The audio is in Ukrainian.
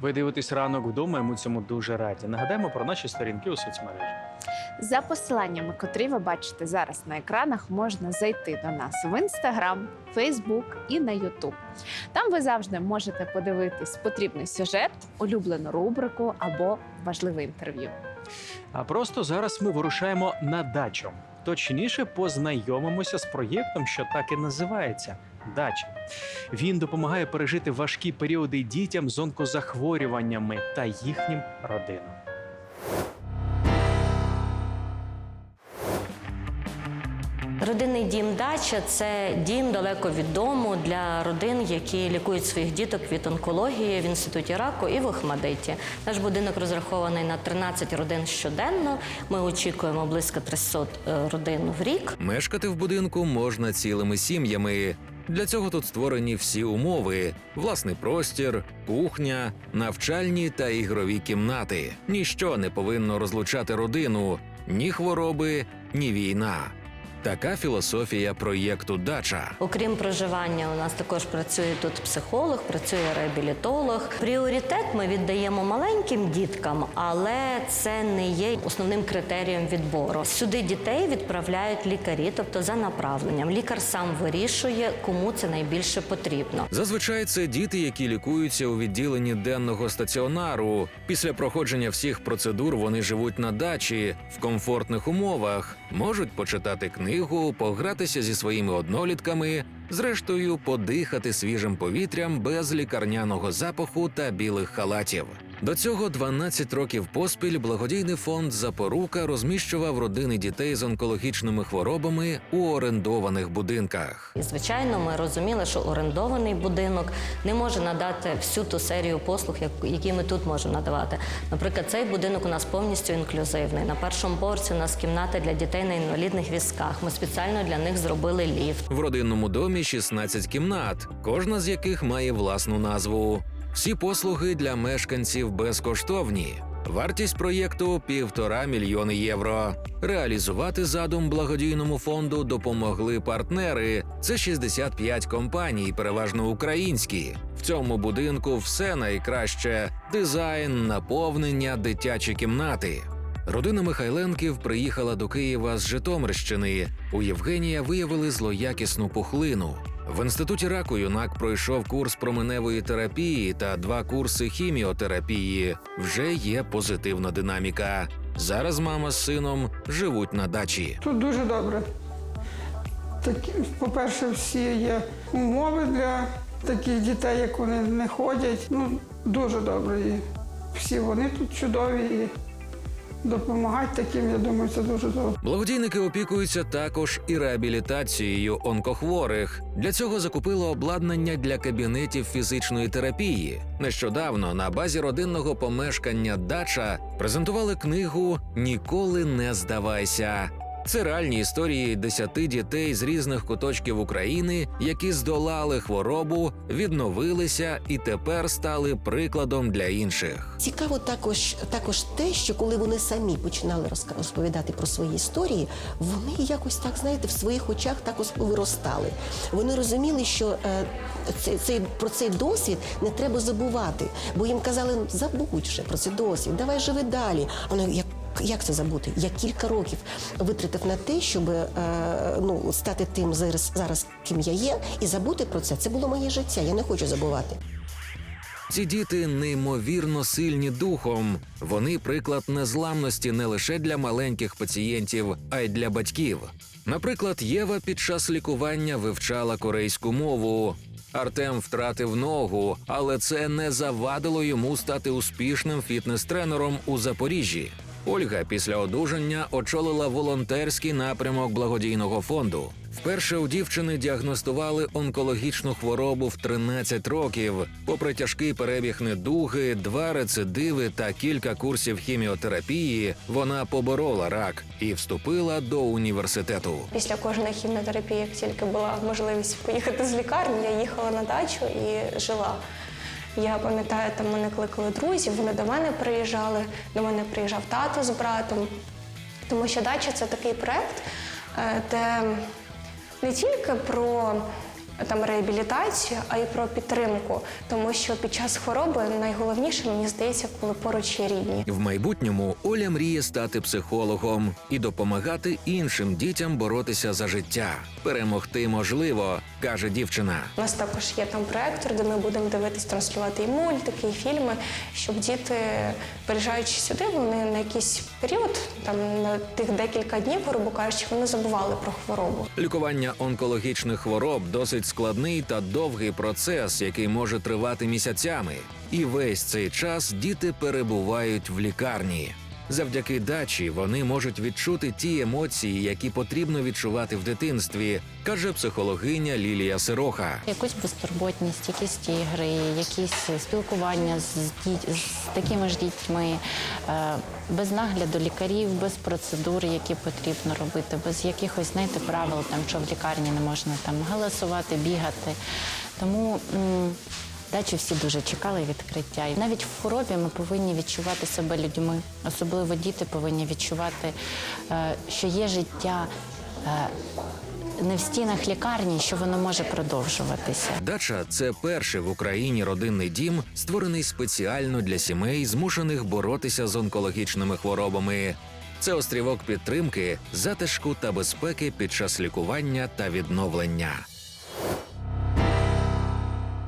Ви дивитесь ранок вдома, і ми цьому дуже раді. Нагадаємо про наші сторінки у соцмережах. За посиланнями, котрі ви бачите зараз на екранах, можна зайти до нас в інстаграм, Фейсбук і на Ютуб. Там ви завжди можете подивитись потрібний сюжет, улюблену рубрику або важливе інтерв'ю. А просто зараз ми вирушаємо на дачу. Точніше, познайомимося з проєктом, що так і називається дача. Він допомагає пережити важкі періоди дітям з онкозахворюваннями та їхнім родинам. Родинний дім дача це дім далеко від дому для родин, які лікують своїх діток від онкології в інституті раку і в Охмадиті. Наш будинок розрахований на 13 родин щоденно. Ми очікуємо близько 300 е, родин в рік. Мешкати в будинку можна цілими сім'ями. Для цього тут створені всі умови: власний простір, кухня, навчальні та ігрові кімнати. Ніщо не повинно розлучати родину, ні хвороби, ні війна. Така філософія проєкту Дача. Окрім проживання, у нас також працює тут психолог, працює реабілітолог. Пріоритет ми віддаємо маленьким діткам, але це не є основним критерієм відбору. Сюди дітей відправляють лікарі, тобто за направленням. Лікар сам вирішує, кому це найбільше потрібно. Зазвичай це діти, які лікуються у відділенні денного стаціонару. Після проходження всіх процедур вони живуть на дачі в комфортних умовах, можуть почитати книгу, погратися зі своїми однолітками, зрештою подихати свіжим повітрям без лікарняного запаху та білих халатів. До цього 12 років поспіль благодійний фонд Запорука розміщував родини дітей з онкологічними хворобами у орендованих будинках. І звичайно, ми розуміли, що орендований будинок не може надати всю ту серію послуг, які ми тут можемо надавати. Наприклад, цей будинок у нас повністю інклюзивний. На першому поверсі у нас кімната для дітей на інвалідних візках. Ми спеціально для них зробили ліфт. В родинному домі 16 кімнат, кожна з яких має власну назву. Всі послуги для мешканців безкоштовні. Вартість проєкту півтора мільйони євро. Реалізувати задум благодійному фонду допомогли партнери. Це 65 компаній, переважно українські. В цьому будинку все найкраще: дизайн, наповнення, дитячі кімнати. Родина Михайленків приїхала до Києва з Житомирщини. У Євгенія виявили злоякісну пухлину. В інституті раку юнак пройшов курс променевої терапії та два курси хіміотерапії. Вже є позитивна динаміка. Зараз мама з сином живуть на дачі. Тут дуже добре. Такі, по-перше, всі є умови для таких дітей, як вони не ходять. Ну, дуже добре. Всі вони тут чудові допомагати таким, я думаю, це дуже добре. Благодійники опікуються також і реабілітацією онкохворих. Для цього закупили обладнання для кабінетів фізичної терапії. Нещодавно на базі родинного помешкання Дача презентували книгу Ніколи не здавайся. Це реальні історії десяти дітей з різних куточків України, які здолали хворобу, відновилися і тепер стали прикладом для інших. Цікаво також, також те, що коли вони самі починали розповідати про свої історії, вони якось так знаєте в своїх очах також виростали. Вони розуміли, що е, цей, цей про цей досвід не треба забувати, бо їм казали, забудь вже про цей досвід, давай живи далі. А вони як. Як це забути? Я кілька років витратив на те, щоб е, ну, стати тим зараз, зараз, ким я є, і забути про це. Це було моє життя. Я не хочу забувати. Ці діти неймовірно сильні духом. Вони приклад незламності не лише для маленьких пацієнтів, а й для батьків. Наприклад, Єва під час лікування вивчала корейську мову. Артем втратив ногу, але це не завадило йому стати успішним фітнес-тренером у Запоріжжі. Ольга після одужання очолила волонтерський напрямок благодійного фонду. Вперше у дівчини діагностували онкологічну хворобу в 13 років. Попри тяжкий перебіг недуги, два рецидиви та кілька курсів хіміотерапії, вона поборола рак і вступила до університету. Після кожної хіміотерапії, як тільки була можливість поїхати з лікарні, я їхала на дачу і жила. Я пам'ятаю, там мене кликали друзі, вони до мене приїжджали, до мене приїжджав тато з братом. Тому що дача це такий проект, е, де не тільки про там реабілітацію, а й про підтримку. Тому що під час хвороби найголовніше мені здається, коли поруч є рідні. В майбутньому Оля мріє стати психологом і допомагати іншим дітям боротися за життя. Перемогти можливо, каже дівчина. У нас також є там проектор, де ми будемо дивитись, транслювати і мультики, і фільми, щоб діти, приїжджаючи сюди, вони на якийсь період, там на тих декілька днів, грубо кажучи, вони забували про хворобу. Лікування онкологічних хвороб досить складний та довгий процес, який може тривати місяцями. І весь цей час діти перебувають в лікарні. Завдяки дачі вони можуть відчути ті емоції, які потрібно відчувати в дитинстві, каже психологиня Лілія Сироха. Якусь безтурботність, якісь ігри, якісь спілкування з, діть, з такими ж дітьми, е, без нагляду лікарів, без процедур, які потрібно робити, без якихось знаєте, правил, там, що в лікарні не можна там галасувати, бігати. Тому м, дачу всі дуже чекали відкриття. І навіть в хворобі ми повинні відчувати себе людьми. Особливо діти повинні відчувати, е, що є життя. е, не в стінах лікарні, що воно може продовжуватися. Дача це перший в Україні родинний дім, створений спеціально для сімей, змушених боротися з онкологічними хворобами. Це острівок підтримки, затишку та безпеки під час лікування та відновлення.